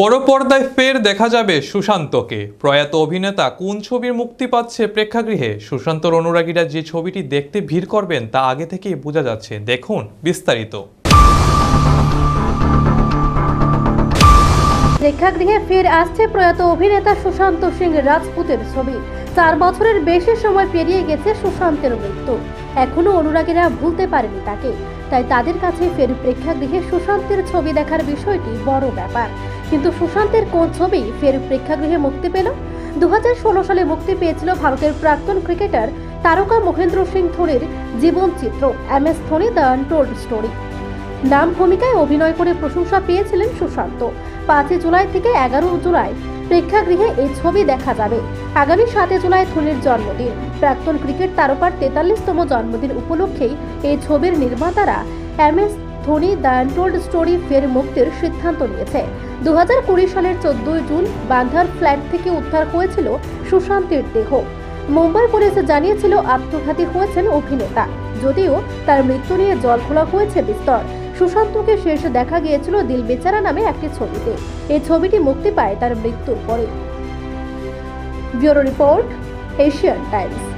বড় পর্দায় ফের দেখা যাবে সুশান্তকে। প্রয়াত অভিনেতা কোন ছবির মুক্তি পাচ্ছে প্রেক্ষাগৃহে? সুশান্তর অনুরাগীরা যে ছবিটি দেখতে ভিড় করবেন তা আগে থেকেই বোঝা যাচ্ছে। দেখুন বিস্তারিত। প্রেক্ষাগৃহে ফের আসছে প্রয়াত অভিনেতা সুশান্ত সিং রাজপুতের ছবি। চার বছরের বেশি সময় পেরিয়ে গেছে সুশান্তের মৃত্যু। এখনও অনুরাগীরা ভুলতে পারেনি তাকে। তাই তাদের কাছে ফের প্রেক্ষাগৃহে সুশান্তের ছবি দেখার বিষয়টি বড় ব্যাপার। কিন্তু সুশান্তের কোন ছবি ফের প্রেক্ষাগৃহে মুক্তি পেল? দু হাজার ষোলো সালে মুক্তি পেয়েছিল ভারতের প্রাক্তন ক্রিকেটার তারকা মহেন্দ্র সিং ধোনির জীবনচিত্র M S Dhoni the untold story. নাম ভূমিকায় অভিনয় করে প্রশংসা পেয়েছিলেন সুশান্ত। পাঁচই জুলাই থেকে এগারো জুলাই প্রেক্ষাগৃহে এই ছবি দেখা যাবে। আগামী সাতই জুলাই ধোনির জন্মদিন। প্রাক্তন ক্রিকেট তারকার তেতাল্লিশতম জন্মদিন উপলক্ষেই এই ছবির নির্মাতারা M S Dhoni the untold story ফের মুক্তির সিদ্ধান্ত নিয়েছে। দু হাজার কুড়ি সালের চোদ্দই জুন বান্ধার ফ্ল্যাট থেকে উদ্ধার হয়েছিল সুশান্তের দেহ। মুম্বাই পুলিশ জানিয়েছিল আত্মঘাতী হয়েছেন অভিনেতা। যদিও তার মৃত্যু নিয়ে জল খোলা হয়েছে বিস্তর। সুশান্তকে শেষ দেখা গিয়েছিল দিল বেচারা নামে একটি ছবিতে। এই ছবিটি মুক্তি পায় তার মৃত্যুর পরে। Bureau report, Asian Times.